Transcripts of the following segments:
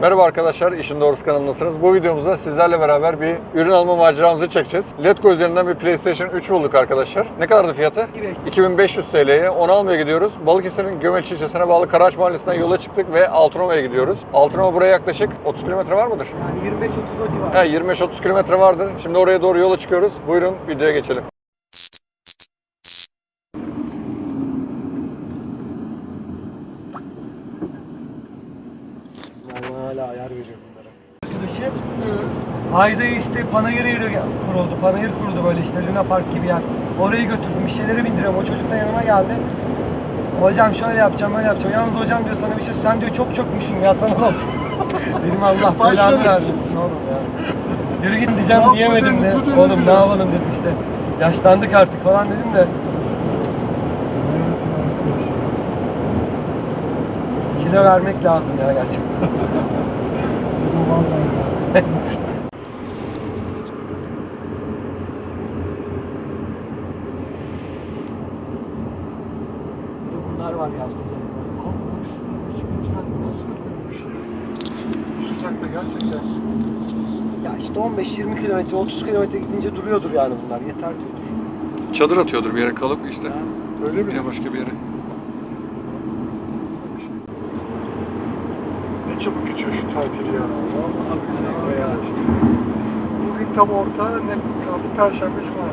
Merhaba arkadaşlar, İşin Doğrusu kanalındasınız. Bu videomuzda sizlerle beraber bir ürün alma maceramızı çekeceğiz. Letgo üzerinden bir PlayStation 3 bulduk arkadaşlar. Ne kadardı fiyatı? 2500 TL'ye. Onu almaya gidiyoruz. Balıkesir'in Gömeç ilçesine bağlı Karaağaç Mahallesi'nden yola çıktık ve Altınova'ya gidiyoruz. Altınova buraya yaklaşık 30 kilometre var mıdır? Yani 25-30 o civar. He 25-30 kilometre vardır. Şimdi oraya doğru yola çıkıyoruz. Buyurun videoya geçelim. Ben hala ayar veriyorum bunlara. Arkadaşı Ayza'ya işte panayır yeri kuruldu. Panayır kuruldu böyle işte Luna Park gibi yer. Orayı götürdüm. Bir şeyleri bindiriyorum. O çocuk da yanıma geldi. Hocam şöyle yapacağım, böyle yapacağım. Yalnız hocam diyor sana bir şey, sen diyor çok çokmuşsun ya sana oldu? Dedim Allah belanı versin oğlum ya. Yürü git diyeceğim diyemedim de. Oğlum ne ya. yapalım dedim işte. Yaşlandık artık falan dedim de. Kilo vermek lazım ya gerçekten. Bunlar var ya sıcaklar. Sıcakta gerçekten. Ya işte 15-20 kilometre, 30 kilometre gidince duruyordur yani bunlar. Yeter diyordur. Çadır atıyordur bir yere kalıp işte. Öyle mi? Yine başka bir yere. Çabuk geçiyor şu tatil ya. Vallahi billahi ya. Bugün tam orta ne kaldı? Perşembe, Cuma.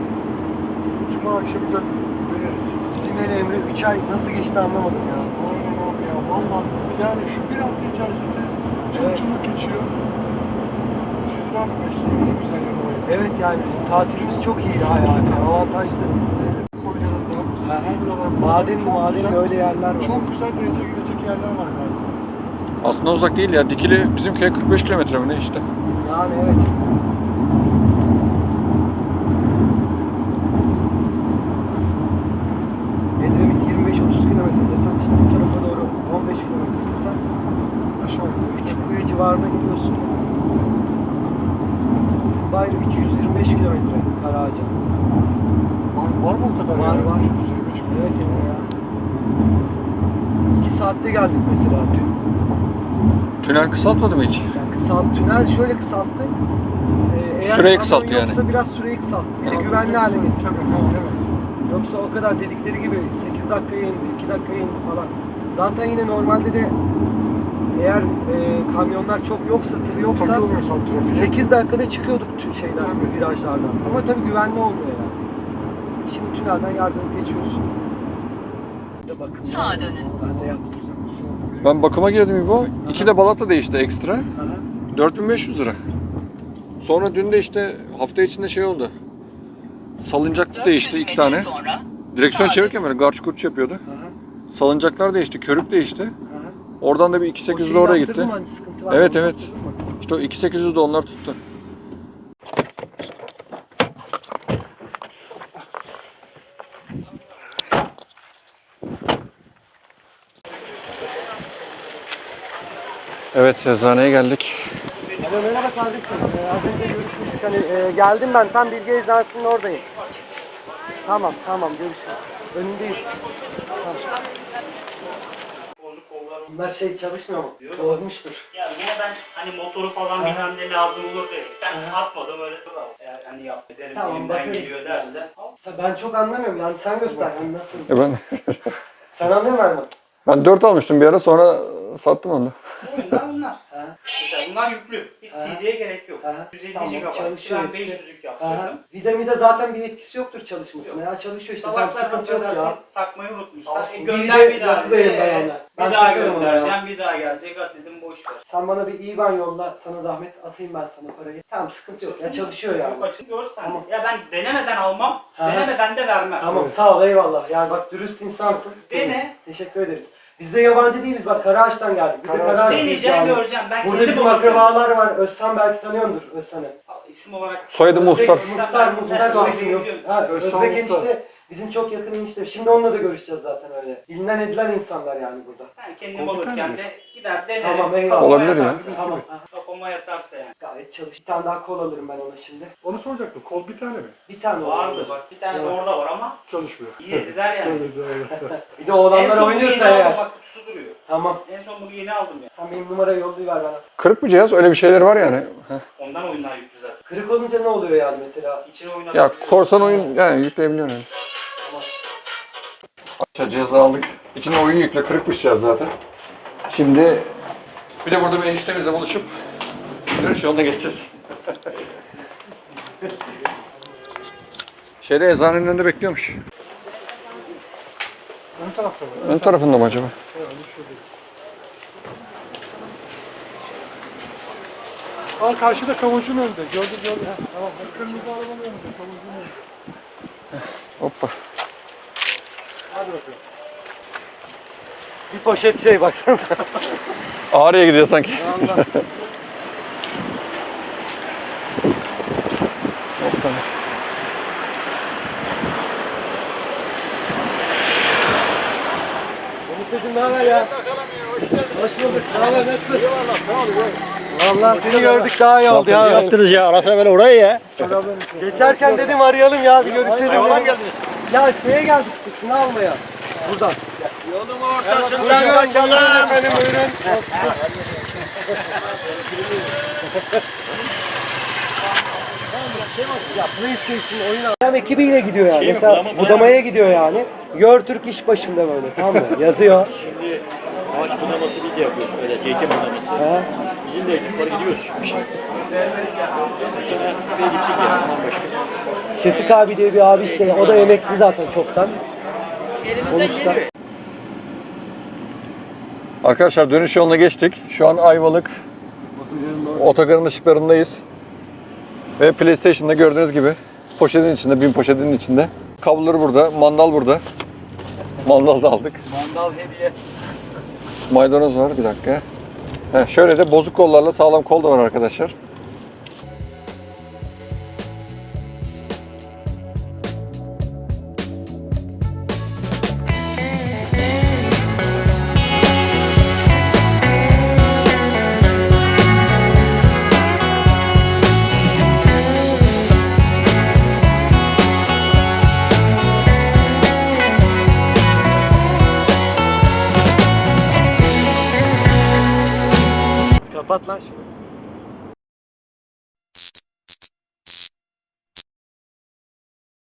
Cuma akşamı dön döneriz. Bizim el Emre 3 ay nasıl geçti anlamadım ya. Aynen abi ya. Vallahi yani şu bir hafta içerisinde çok Evet. çabuk geçiyor. Sizin abi mesleğin en güzel yanı. Evet yani bizim tatilimiz çok iyi ya yani. Avantajlı. Konya'da, şuralarda Maden maden öyle yerler var. Çok güzel denize girecek yerler var galiba. Aslında uzak değil ya. Dikili bizim köye 45 kilometre mi ne işte. Yani evet. Edremit 25-30 kilometre desen işte bu tarafa doğru 15 kilometre gitsen Aşağı yukarı. Küçükkuyu civarına gidiyorsun. Bizim Bayram 225 kilometre Karaağaç'a. Var, var mı o kadar Var, ya? var. 125? Evet Emre ya. 2 saatte geldik mesela dün. Tünel kısaltmadı mı hiç? Yani kısalt, tünel şöyle kısalttı. Ee, eğer Süreyi kısalttı yani. Yoksa biraz süreyi kısalttı. Bir de Ya, güvenli hale tabii, getirdi. Yoksa o kadar dedikleri gibi 8 dakikaya indi, 2 dakikaya indi falan. Zaten yine normalde de eğer e, kamyonlar çok yoksa, tır yoksa Takılmıyorsan trafiğe. 8 dakikada çıkıyorduk tüm şeyden, Tabii. virajlardan. Ama tabii güvenli olmuyor yani. Şimdi tünelden yardımıp geçiyoruz. De. Sağa dönün. Ben de yaptım. Ben bakıma girdim İbo. İki de balata değişti ekstra. Aha. 4500 lira. Sonra dün de işte hafta içinde şey oldu. Salıncaklı 400 değişti iki tane. Sonra Direksiyon sağa çevirirken böyle garç kurç yapıyordu. Aha. Salıncaklar değişti, körük değişti. Aha. Oradan da bir O 2800 şeyi de oraya yaptırdın gitti. mı? Hani sıkıntı var. Evet, evet. yaptırdın mı? İşte o 2800 de onlar tuttu. Evet, eczaneye geldik. Alo merhaba kardeşim. Ee, az önce görüşmüştük. Hani, e, geldim ben tam Bilge Eczanesi'nin oradayım. Tamam tamam görüşürüz. Önündeyiz. Tamam. Bunlar şey çalışmıyor mu? Bozmuştur. Ya yine ben hani motoru falan bilmem ne lazım olur dedik. Ben atmadım öyle. Eğer hani yap derim Tamam, elimden bakarız. geliyor derse. al. Ha, ben çok anlamıyorum yani sen göster hani nasıl. E ben Sen anlıyor musun ben 4 almıştım bir ara sonra sattım onu. Oyunlar bunlar. Ha. Mesela bunlar yüklü. Hiç Ha. CD'ye gerek yok. Ha. 150 Tamam, GB. çalışıyor Ben hepsi. 500'lük Aha. yaptırdım. Zaten bir etkisi yoktur çalışmasına ya çalışıyor işte tam Salaklar sıkıntı yok affedersin ya. takmayı unutmuşlar. Olsun. E, Bir gönder de bir daha. Ee, ben ona. Ben Bir daha takarım ona ya. göndereceğim, bir daha gelecek. At dedim boş ver. Sen bana bir IBAN yolla sana zahmet atayım ben sana parayı. Tamam sıkıntı yok ya çalışıyor yani. Yok açık görsen. Tamam. Ya ben denemeden almam, denemeden de vermem. Tamam sağ ol eyvallah. Yani bak dürüst insansın. Dene. Teşekkür ederiz. Biz de yabancı değiliz bak Karaağaç'tan geldik. Biz de Karaağaç. Karaağaç'tayız Deneyeceğim, göreceğim. Ben Burada bizim akrabalar var. Özsan belki tanıyordur Özsan'ı. İsim olarak Soyadı muhtar. Özbek muhtar, muhtar olsun yok. biliyorum. Ha, Özsan Özbek muhtar. enişte bizim çok yakın enişte. Şimdi onunla da görüşeceğiz zaten öyle. Bilinen edilen insanlar yani burada. Ben kendim alırken de gider denerim. Tamam, eyvallah. Olabilir ya. Tamam. Yatarsa yani. Gayet çalış. Bir tane daha kol alırım ben ona şimdi. Onu soracaktım. Kol bir tane mi? Bir tane Vardı olur. bak bir tane de Evet. orada var ama Çalışmıyor. iyi dediler yani. Bir de en oğlanlar son bunu oynuyorsa yeni eğer. aldım bak kutusu duruyor. Tamam. En son bunu yeni aldım ya. Sen benim numarayı yollayıver bana. Kırık bir cihaz öyle bir şeyler var yani. Heh. Ondan oyunlar yüklü zaten. Kırık olunca ne oluyor yani mesela? İçine oynar. Ya korsan oyun yani yükleyebiliyorsun yani. Aşağı cihazı aldık. İçine oyun yükle kırıkmış cihaz zaten. Şimdi bir de burada bir eniştemizle buluşup dönüş yoluna geçeceğiz. Şeyde eczanenin önünde bekliyormuş. Ön tarafta mı? Ön tarafında mı acaba? Al karşıda kavucun önünde. Gördüm gördüm. Tamam. Kırmızı arabanın önünde. Kavucun önünde. Hoppa. Hadi bakalım. Bir poşet şey baksanıza. Ağrı'ya gidiyor sanki. Hoppa. Umut'cum ne haber ya? Hoş bulduk. Ne haber? Nasılsın? Valla seni gördük daha iyi oldu ya. yaptınız ya? Arasına böyle orayı ya. Geçerken dedim arayalım ya bir görüşelim. Geldiniz. Ya şeye geldik işte şunu almaya. Buradan. Yolun ortasında Buyurun, buyurun efendim buyurun. ya PlayStation oyun Hem ekibiyle gidiyor yani. Şey Mesela budama- budamaya gidiyor yani. Gör Türk iş başında böyle tamam mı? Yazıyor. Şimdi ağaç budaması biz de yapıyoruz. Öyle zeytin budaması. Ha? Bizim de ekip var gidiyoruz. Bu sene buraya gittik ya. Aman başka. Şefik abi diye bir abi işte o da emekli zaten çoktan. Konuşta. Arkadaşlar dönüş yoluna geçtik. Şu an Ayvalık otogarın ışıklarındayız. Ve PlayStation'da gördüğünüz gibi poşetin içinde, bin poşetin içinde. Kabloları burada, mandal burada. Mandal da aldık. Mandal hediye. Maydanoz var bir dakika. Heh, şöyle de bozuk kollarla sağlam kol da var arkadaşlar. Kapat lan şunu.